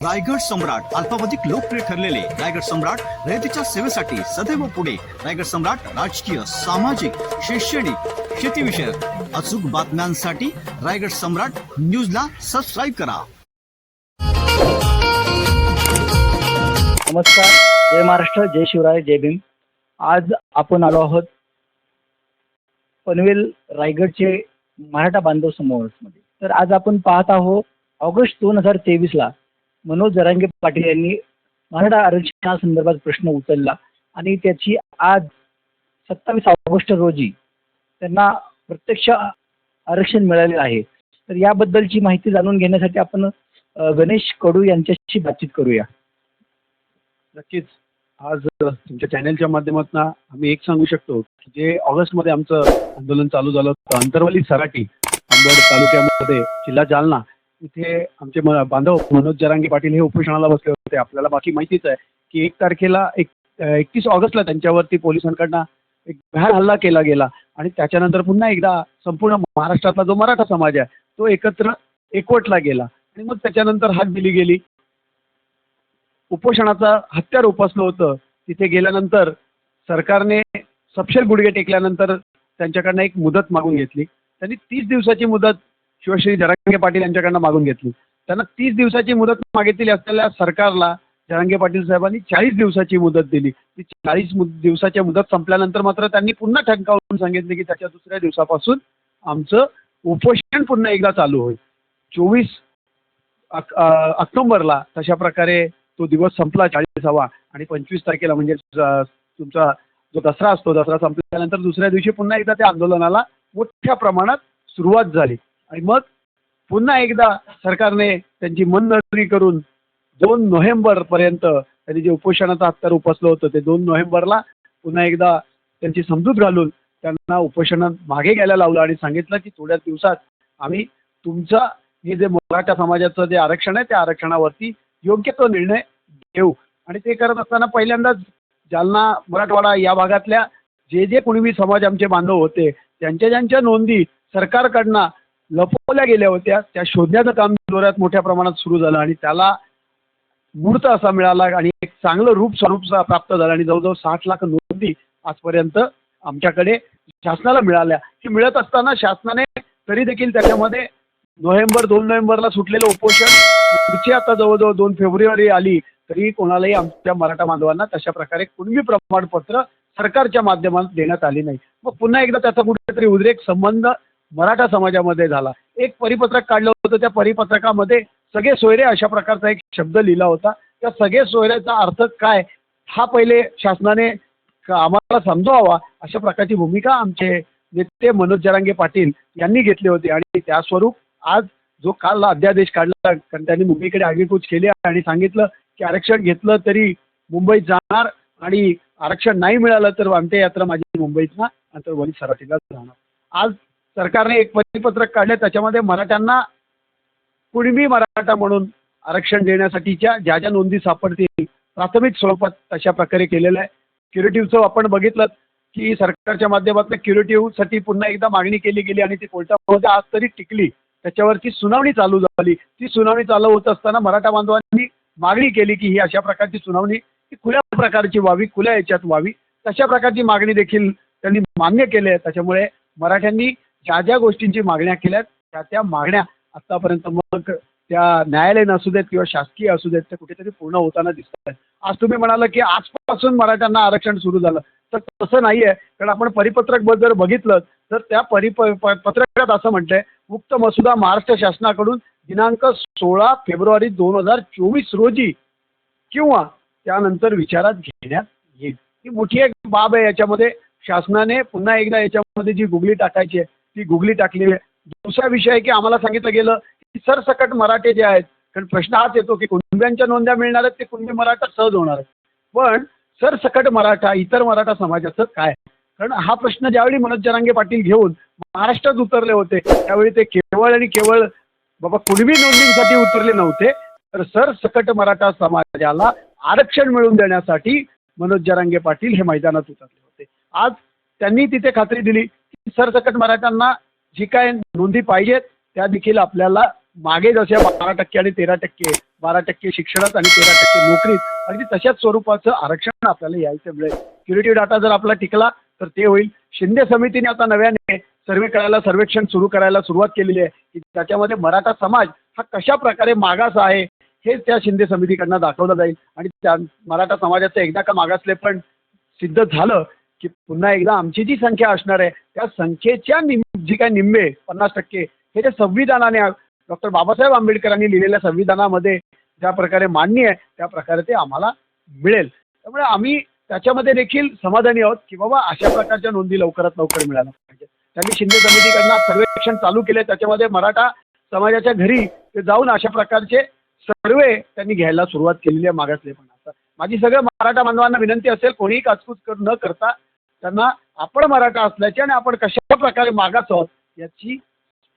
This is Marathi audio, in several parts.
रायगड सम्राट अल्पावधिक लोकप्रिय ठरलेले रायगड सम्राट रयतेच्या सेवेसाठी सदैव पुढे. रायगड सम्राट राजकीय सामाजिक शैक्षणिक शेतीविषयक अचूक बातम्यांसाठी रायगड सम्राट न्यूजला सबस्क्राईब करा. नमस्कार. जय महाराष्ट्र जय शिवराय जय भीम. आज आपण आलो आहोत पनवेल रायगडचे मराठा बांधव समावेशमध्ये तर आज आपण पाहत आहोत ऑगस्ट दोन हजार तेवीसला मनोज जरांगे पाटील यांनी मराठा आरक्षणासंदर्भात प्रश्न उचलला. आणि त्याची आज सत्तावीस ऑगस्ट रोजी त्यांना प्रत्यक्ष आरक्षण मिळाले आहे. तर याबद्दलची माहिती जाणून घेण्यासाठी आपण गणेश कडू यांच्याशी बातचीत करूया. नक्कीच. आज तुमच्या चॅनलच्या माध्यमातून आम्ही एक सांगू शकतो की जे ऑगस्टमध्ये आमचं आंदोलन चालू झालं होतं अंतरवली सराटी अंबड तालुक्यामध्ये जिल्हा जालना इथे आमचे म- बांधव मनोज जरांगे पाटील हे उपोषणाला बसले होते. आपल्याला बाकी माहितीच आहे की एक तारखेला एक एकतीस ऑगस्टला त्यांच्यावरती पोलिसांकडनं एक भ्याड हल्ला केला गेला आणि त्याच्यानंतर पुन्हा एकदा संपूर्ण महाराष्ट्रातला जो मराठा समाज आहे तो एकत्र एकवटला गेला. आणि मग त्याच्यानंतर हात दिली गेली. उपोषणाचा हत्यार उपासलं होतं. तिथे गेल्यानंतर सरकारने सपशेल गुडघे टेकल्यानंतर त्यांच्याकडनं एक मुदत मागून घेतली. त्यांनी तीस दिवसाची मुदत शिवश्री जरांगे पाटील यांच्याकडनं मागून घेतली. त्यांना तीस दिवसाची मुदत मागितलेली असलेल्या सरकारला जरांगे पाटील साहेबांनी चाळीस दिवसाची मुदत दिली. ती चाळीस मु दिवसाच्या मुदत संपल्यानंतर मात्र त्यांनी पुन्हा ठणकावून सांगितले की त्याच्या दुसऱ्या दिवसापासून आमचं उपोषण पुन्हा एकदा चालू होईल. चोवीस ऑक- ऑक्टोबरला तशा प्रकारे तो दिवस संपला चाळीसावा आणि पंचवीस तारखेला म्हणजे तुमचा जो दसरा असतो दसरा संपल्यानंतर दुसऱ्या दिवशी पुन्हा एकदा त्या आंदोलनाला मोठ्या प्रमाणात सुरुवात झाली. आणि मग पुन्हा एकदा सरकारने त्यांची मनधरणी करून दोन नोव्हेंबरपर्यंत त्यांनी जे उपोषणाचं हत्यार उपसलं होतं ते दोन नोव्हेंबरला पुन्हा एकदा त्यांची समजूत घालून त्यांना उपोषणात मागे घ्यायला लावलं आणि सांगितलं की थोड्या दिवसात आम्ही तुमचा हे जे मराठा समाजाचं जे आरक्षण आहे त्या आरक्षणावरती योग्य तो निर्णय घेऊ. आणि ते करत असताना पहिल्यांदाच जालना मराठवाडा या भागातल्या जे जे कुणबी समाज आमचे बांधव होते त्यांच्या ज्यांच्या नोंदी सरकारकडनं लपवल्या गेल्या होत्या. त्या शोधण्याचं काम जोरात मोठ्या प्रमाणात सुरू झालं आणि त्याला मूर्त असा मिळाला आणि एक चांगलं रूप स्वरूप प्राप्त झालं आणि जवळजवळ साठ लाख नोंदी आजपर्यंत आमच्याकडे शासनाला मिळाल्या. हे मिळत असताना शासनाने तरी देखील त्याच्यामध्ये नोव्हेंबर दोन नोव्हेंबरला सुटलेलं उपोषण पुढची आता जवळजवळ दोन फेब्रुवारी आली तरी कोणालाही आमच्या मराठा बांधवांना तशा प्रकारे कुणबी प्रमाणपत्र सरकारच्या माध्यमात देण्यात आली नाही. मग पुन्हा एकदा त्याचा कुठेतरी उद्रेक संबंध मराठा समाजामध्ये झाला. एक परिपत्रक काढलं होतं. त्या परिपत्रकामध्ये सगळे सोयरे अशा प्रकारचा एक शब्द लिहिला होता. त्या सगळे सोयऱ्याचा अर्थ काय? हा पहिले शासनाने आम्हाला समजावा अशा प्रकारची भूमिका आमचे नेते मनोज जरांगे पाटील यांनी घेतली होती. आणि त्या स्वरूप आज जो काल अध्यादेश काढला कारण त्यांनी मुंबईकडे आगेकूच केली आणि सांगितलं की आरक्षण घेतलं तरी मुंबईत जाणार आणि आरक्षण नाही मिळालं तर अंत्ययात्रा माझी मुंबईत ना तर वणी सराठीला जाणार. आज सरकारने एक परिपत्रक काढलं त्याच्यामध्ये मराठ्यांना कुणबी मराठा म्हणून आरक्षण देण्यासाठीच्या ज्या ज्या नोंदी सापडतील प्राथमिक स्वरूपात तशा प्रकारे केलेलं आहे क्युरेटिव्हचं आपण बघितलं की सरकारच्या माध्यमातून क्युरेटिव्हसाठी पुन्हा एकदा मागणी केली गेली आणि ती कोर्टामध्ये आज तरी टिकली. त्याच्यावरची सुनावणी चालू झाली. ती सुनावणी चालू होत असताना मराठा बांधवांनी मागणी केली की ही अशा प्रकारची सुनावणी ही खुल्या प्रकारची व्हावी खुल्या याच्यात व्हावी. तशा प्रकारची मागणी देखील त्यांनी मान्य केली आहे. त्याच्यामुळे मराठ्यांनी ज्या ज्या गोष्टींची मागण्या केल्या त्या त्या मागण्या आत्तापर्यंत मग त्या न्यायालयीन असू देत किंवा शासकीय असू देत त्या कुठेतरी पूर्ण होताना दिसत आहेत. आज तुम्ही म्हणाला की आजपासून मराठ्यांना आरक्षण सुरू झालं तर तसं नाही आहे कारण आपण परिपत्रक जर बघितलं तर त्या परिप प- पत्रकात असं म्हटलंय मुक्त मसुदा महाराष्ट्र शासनाकडून दिनांक सोळा फेब्रुवारी दोन हजार चोवीस रोजी किंवा त्यानंतर विचारात घेण्यात येईल. ही मोठी एक बाब आहे याच्यामध्ये. शासनाने पुन्हा एकदा याच्यामध्ये जी गुगली टाकायची आहे ती गुगली टाकली आहे. दुसरा विषय आहे की आम्हाला सांगितलं गेलं की सरसकट मराठे जे आहेत कारण प्रश्न हाच येतो की कुणब्यांच्या नोंद्या मिळणार आहेत ते कुणबी मराठा सहज होणार आहेत. पण सरसकट मराठा इतर मराठा समाजाचं काय? कारण हा प्रश्न ज्यावेळी मनोज जरांगे पाटील घेऊन महाराष्ट्रात उतरले होते त्यावेळी ते केवळ आणि केवळ बाबा कुणबी नोंदणीसाठी उतरले नव्हते तर सरसकट मराठा समाजाला आरक्षण मिळवून देण्यासाठी मनोज जरांगे पाटील हे मैदानात उतरले होते. आज त्यांनी तिथे खात्री दिली सरसकट मराठ्यांना जी काय नोंदी पाहिजेत त्या देखील आपल्याला मागे जशा बारा टक्के आणि तेरा टक्के बारा टक्के शिक्षणात आणि तेरा टक्के नोकरीत अगदी तशाच स्वरूपाचं आरक्षण आपल्याला यायचं मिळेल. क्युरेटिव्ह डाटा जर आपला टिकला तर ते होईल. शिंदे समितीने आता नव्याने सर्वे करायला सर्वेक्षण सुरू करायला सुरुवात केलेली आहे. की त्याच्यामध्ये मराठा समाज हा कशा प्रकारे मागास आहे हे त्या शिंदे समितीकडनं दाखवलं जाईल. आणि त्या मराठा समाजाचं एकदा का मागासले पण सिद्ध झालं की पुन्हा एकदा आमची जी संख्या असणार आहे त्या संख्येच्या निम जी काय निम्मे पन्नास टक्के हे जे संविधानाने डॉक्टर बाबासाहेब आंबेडकरांनी लिहिलेल्या संविधानामध्ये ज्या प्रकारे मान्य आहे त्या प्रकारे ते आम्हाला मिळेल. त्यामुळे आम्ही त्याच्यामध्ये देखील समाधानी आहोत की बाबा अशा प्रकारच्या नोंदी लवकरात लवकर मिळाल्या पाहिजे त्यांनी शिंदे समितीकडनं सर्वेक्षण चालू केले त्याच्यामध्ये मराठा समाजाच्या घरी ते जाऊन अशा प्रकारचे सर्वे त्यांनी घ्यायला सुरुवात केलेली आहे मागासलेपणाचा. माझी सगळं मराठा बांधवांना विनंती असेल कोणीही काचकूच कर न करता त्यांना आपण मराठा असल्याची आणि आपण कशा प्रकारे मागास आहोत याची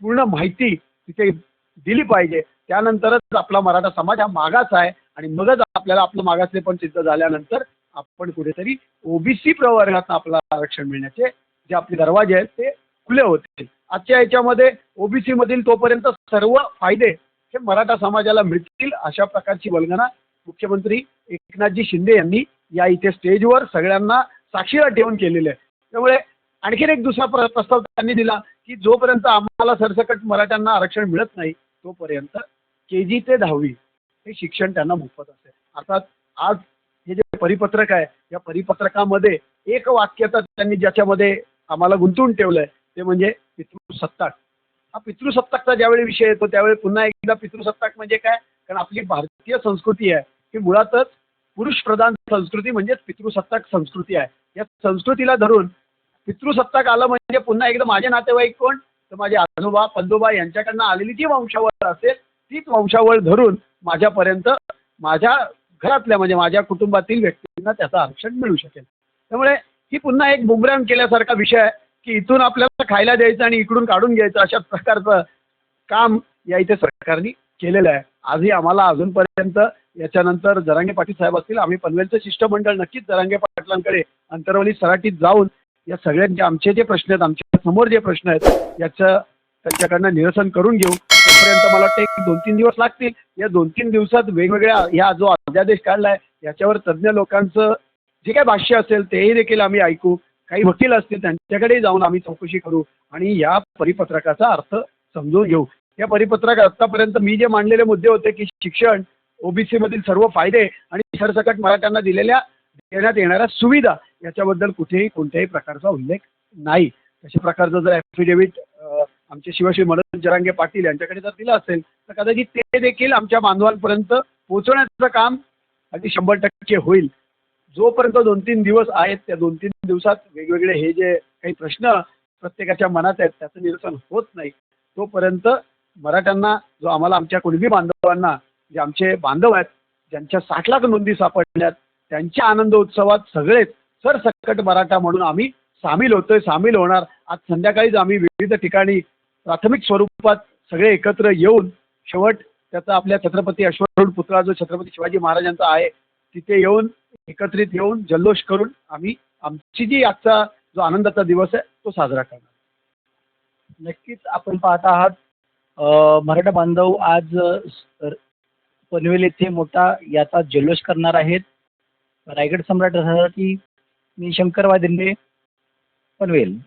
पूर्ण माहिती तिथे दिली पाहिजे. त्यानंतरच आपला मराठा समाज हा मागास आहे आणि मगच आपल्याला आपलं मागासले पण सिद्ध झाल्यानंतर आपण कुठेतरी ओबीसी प्रवर्गात आपला आरक्षण मिळण्याचे जे आपले दरवाजे आहेत ते खुले होतील आजच्या याच्यामध्ये ओबीसी मधील तोपर्यंत सर्व फायदे हे मराठा समाजाला मिळतील अशा प्रकारची वल्गना मुख्यमंत्री एकनाथजी शिंदे यांनी या इथे स्टेजवर सगळ्यांना साक्षीला ठेवून केलेले आहे. त्यामुळे आणखीन एक दुसरा प्र प्रस्ताव त्यांनी दिला की जोपर्यंत आम्हाला सरसकट मराठ्यांना आरक्षण मिळत नाही तोपर्यंत के जी ते दहावी हे शिक्षण त्यांना मोफत असेल अर्थात आज हे जे परिपत्रक आहे या परिपत्रकामध्ये एक वाक्यता त्यांनी ज्याच्यामध्ये आम्हाला गुंतवून ठेवलं आहे ते म्हणजे पितृसत्ताक. हा पितृसत्ताकचा ज्यावेळी विषय येतो त्यावेळी पुन्हा एकदा पितृसत्ताक म्हणजे काय? कारण आपली भारतीय संस्कृती आहे ही मुळातच पुरुष प्रधान संस्कृती म्हणजेच पितृसत्ताक संस्कृती आहे. या संस्कृतीला धरून पितृसत्ताक आलं म्हणजे पुन्हा एकदा माझे नातेवाईक कोण? तर माझे आजोबा पंजोबा यांच्याकडनं आलेली जी वंशावळ असेल तीच वंशावळ धरून माझ्यापर्यंत माझ्या घरातल्या म्हणजे माझ्या कुटुंबातील व्यक्तींना त्याचं आरक्षण मिळू शकेल. त्यामुळे ही पुन्हा एक बुमरॅन केल्यासारखा विषय आहे की इथून आपल्याला खायला द्यायचं आणि इकडून काढून घ्यायचं अशा प्रकारचं काम या इथे सरकारने केलेलं आहे. आजही आम्हाला अजूनपर्यंत याच्यानंतर जरांगे पाटील साहेब असतील आम्ही पनवेलचं शिष्टमंडळ नक्कीच जरांगे पाटलांकडे अंतरवली सराटीत जाऊन या सगळ्यांचे आमचे जे प्रश्न आहेत आमच्यासमोर जे प्रश्न आहेत याचं त्यांच्याकडनं निरसन करून घेऊ. तोपर्यंत मला वाटतं एक दोन तीन दिवस लागतील. या दोन तीन दिवसात वेगवेगळ्या ह्या जो अध्यादेश काढला आहे याच्यावर तज्ज्ञ लोकांचं जे काही भाष्य असेल तेही देखील आम्ही ऐकू. काही वकील असतील त्यांच्याकडेही जाऊन आम्ही चौकशी करू आणि या परिपत्रकाचा अर्थ समजून घेऊ. या परिपत्रकात आत्तापर्यंत मी जे मांडलेले मुद्दे होते की शिक्षण ओबीसी मधील सर्व फायदे आणि सरसकट मराठ्यांना दिलेल्या देण्यात येणाऱ्या सुविधा याच्याबद्दल कुठेही कोणत्याही प्रकारचा उल्लेख नाही. तशा प्रकारचं जर ॲफिडेव्हिट आमचे शिवश्री मनोज जरांगे पाटील यांच्याकडे जर दिलं असेल तर कदाचित ते देखील आमच्या बांधवांपर्यंत पोहोचवण्याचं काम अगदी शंभर टक्के होईल. जोपर्यंत दोन तीन दिवस आहेत त्या दोन तीन दिवसात वेगवेगळे हे जे काही प्रश्न प्रत्येकाच्या मनात आहेत त्याचं निरसन होत नाही तोपर्यंत मराठ्यांना जो आम्हाला आमच्या कुणबी बांधवांना जे आमचे बांधव आहेत ज्यांच्या साठ लाख नोंदी सापडल्यात त्यांच्या आनंद उत्सवात सगळेच सरसकट मराठा म्हणून आम्ही सामील होतोय सामील होणार. आज संध्याकाळीच आम्ही विविध ठिकाणी प्राथमिक स्वरूपात सगळे एकत्र येऊन शेवट त्याचा आपल्या छत्रपती अश्वरूढ पुतळा जो छत्रपती शिवाजी महाराजांचा आहे तिथे येऊन एकत्रित येऊन जल्लोष करून आम्ही आमची जी आजचा जो आनंदाचा दिवस आहे तो साजरा करणार. नक्कीच आपण पाहत आहात मराठा बांधव आज पनवेल येथे मोठा याचा जल्लोष करणार आहेत. रायगड सम्राटासाठी मी शंकर वादिंडे पनवेल.